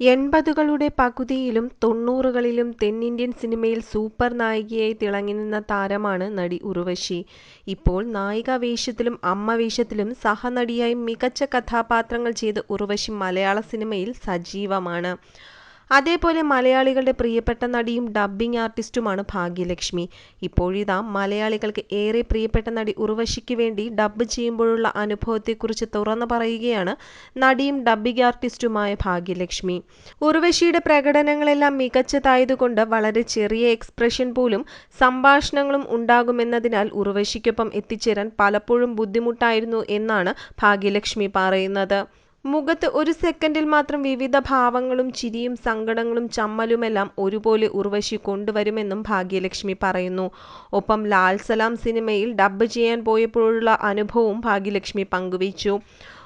എൺപതുകളുടെ പകുതിയിലും തൊണ്ണൂറുകളിലും തെന്നിന്ത്യൻ സിനിമയിൽ സൂപ്പർ നായികയായി തിളങ്ങി നിന്ന താരമാണ് നടി ഉർവശി. ഇപ്പോൾ നായികാ വേഷത്തിലും അമ്മ വേഷത്തിലും സഹനടിയായി മികച്ച കഥാപാത്രങ്ങൾ ചെയ്ത് ഉർവശി മലയാള സിനിമയിൽ സജീവമാണ്. അതേപോലെ മലയാളികളുടെ പ്രിയപ്പെട്ട നടിയും ഡബ്ബിംഗ് ആർട്ടിസ്റ്റുമാണ് ഭാഗ്യലക്ഷ്മി. ഇപ്പോഴിതാ മലയാളികൾക്ക് ഏറെ പ്രിയപ്പെട്ട നടി ഉർവശിക്ക് വേണ്ടി ഡബ്ബ് ചെയ്യുമ്പോഴുള്ള അനുഭവത്തെക്കുറിച്ച് തുറന്നു പറയുകയാണ് നടിയും ഡബ്ബിംഗ് ആർട്ടിസ്റ്റുമായ ഭാഗ്യലക്ഷ്മി. ഉർവശിയുടെ പ്രകടനങ്ങളെല്ലാം മികച്ചതായതുകൊണ്ട് വളരെ ചെറിയ എക്സ്പ്രഷൻ പോലും സംഭാഷണങ്ങളും ഉണ്ടാകുമെന്നതിനാൽ ഉർവശിക്കൊപ്പം എത്തിച്ചേരാൻ പലപ്പോഴും ബുദ്ധിമുട്ടായിരുന്നു എന്നാണ് ഭാഗ്യലക്ഷ്മി പറയുന്നത്. മുഖത്ത് ഒരു സെക്കൻഡിൽ മാത്രം വിവിധ ഭാവങ്ങളും ചിരിയും സങ്കടങ്ങളും ചമ്മലുമെല്ലാം ഒരുപോലെ ഉർവശി കൊണ്ടുവരുമെന്നും ഭാഗ്യലക്ഷ്മി പറയുന്നു. ഒപ്പം ലാൽ സലാം സിനിമയിൽ ഡബ്ബ് ചെയ്യാൻ പോയപ്പോഴുള്ള അനുഭവവും ഭാഗ്യലക്ഷ്മി പങ്കുവച്ചു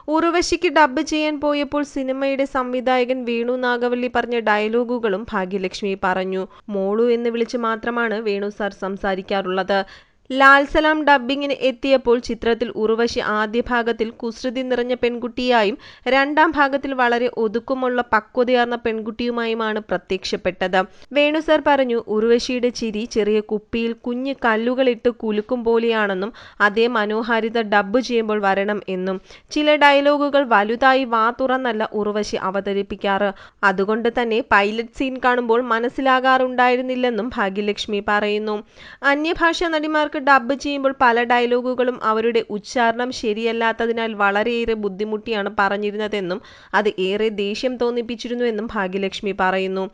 ഉർവശിക്ക് ഡബ്ബ് ചെയ്യാൻ പോയപ്പോൾ സിനിമയുടെ സംവിധായകൻ വേണു നാഗവല്ലി പറഞ്ഞ ഡയലോഗുകളും ഭാഗ്യലക്ഷ്മി പറഞ്ഞു. മോളു എന്ന് വിളിച്ച് മാത്രമാണ് വേണു സാർ സംസാരിക്കാറുള്ളത്. ലാൽ സലാം ഡബ്ബിങ്ങിന് എത്തിയപ്പോൾ ചിത്രത്തിൽ ഉർവശി ആദ്യ ഭാഗത്തിൽ കുസൃതി നിറഞ്ഞ പെൺകുട്ടിയായും രണ്ടാം ഭാഗത്തിൽ വളരെ ഒതുക്കമുള്ള പക്വതയാർന്ന പെൺകുട്ടിയുമായുമാണ് പ്രത്യക്ഷപ്പെട്ടത്. വേണു സാർ പറഞ്ഞു ഉർവശിയുടെ ചിരി ചെറിയ കുപ്പിയിൽ കുഞ്ഞ് കല്ലുകളിട്ട് കുലുക്കും പോലെയാണെന്നും അതേ മനോഹാരിത ഡബ്ബ് ചെയ്യുമ്പോൾ വരണം എന്നും. ചില ഡയലോഗുകൾ വലുതായി വാ തുറന്നല്ല ഉർവശി അവതരിപ്പിക്കാറ്. അതുകൊണ്ട് തന്നെ പൈലറ്റ് സീൻ കാണുമ്പോൾ മനസ്സിലാകാറുണ്ടായിരുന്നില്ലെന്നും ഭാഗ്യലക്ഷ്മി പറയുന്നു. അന്യഭാഷാ നടിമാർക്ക് ഡബ്ബ് ചെയ്യുമ്പോൾ പല ഡയലോഗുകളും അവരുടെ ഉച്ചാരണം ശരിയല്ലാത്തതിനാൽ വളരെയേറെ ബുദ്ധിമുട്ടിയാണ് പറഞ്ഞിരുന്നതെന്നും അത് ഏറെ ദേഷ്യം തോന്നിപ്പിച്ചിരുന്നുവെന്നും ഭാഗ്യലക്ഷ്മി പറയുന്നു.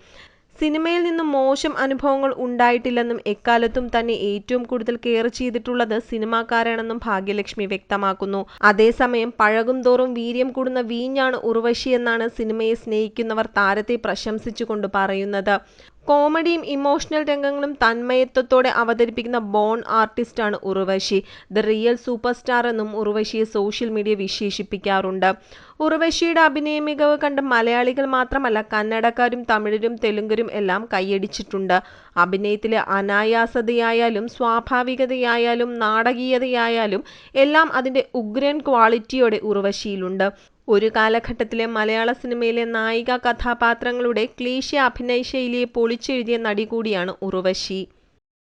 സിനിമയിൽ നിന്നും മോശം അനുഭവങ്ങൾ ഉണ്ടായിട്ടില്ലെന്നും എക്കാലത്തും തന്നെ ഏറ്റവും കൂടുതൽ കെയർ ചെയ്തിട്ടുള്ളത് സിനിമാക്കാരാണെന്നും ഭാഗ്യലക്ഷ്മി വ്യക്തമാക്കുന്നു. അതേസമയം പഴകും തോറും വീര്യം കൂടുന്ന വീഞ്ഞാണ് ഉർവശിയെന്നാണ് സിനിമയെ സ്നേഹിക്കുന്നവർ താരത്തെ പ്രശംസിച്ചുകൊണ്ട് പറയുന്നത്. കോമഡിയും ഇമോഷണൽ രംഗങ്ങളും തന്മയത്വത്തോടെ അവതരിപ്പിക്കുന്ന ബോൺ ആർട്ടിസ്റ്റാണ് Urvashi. The real super star എന്നും ഉർവശിയെ സോഷ്യൽ മീഡിയ വിശേഷിപ്പിക്കാറുണ്ട്. ഉർവശിയുടെ അഭിനയ മികവ് കണ്ട് മലയാളികൾ മാത്രമല്ല കന്നഡക്കാരും തമിഴരും തെലുങ്കരും എല്ലാം കൈയടിച്ചിട്ടുണ്ട് അഭിനയത്തിലെ അനായാസതയായാലും സ്വാഭാവികതയായാലും നാടകീയതയായാലും എല്ലാം അതിന്റെ ഉഗ്രൻ ക്വാളിറ്റിയോടെ ഉർവശിയിലുണ്ട്. ഒരു കാലഘട്ടത്തിലെ മലയാള സിനിമയിലെ നായികാ കഥാപാത്രങ്ങളുടെ ക്ലീഷേ അഭിനയശൈലിയെ പൊളിച്ചെഴുതിയ നടി കൂടിയാണ് ഉർവശി.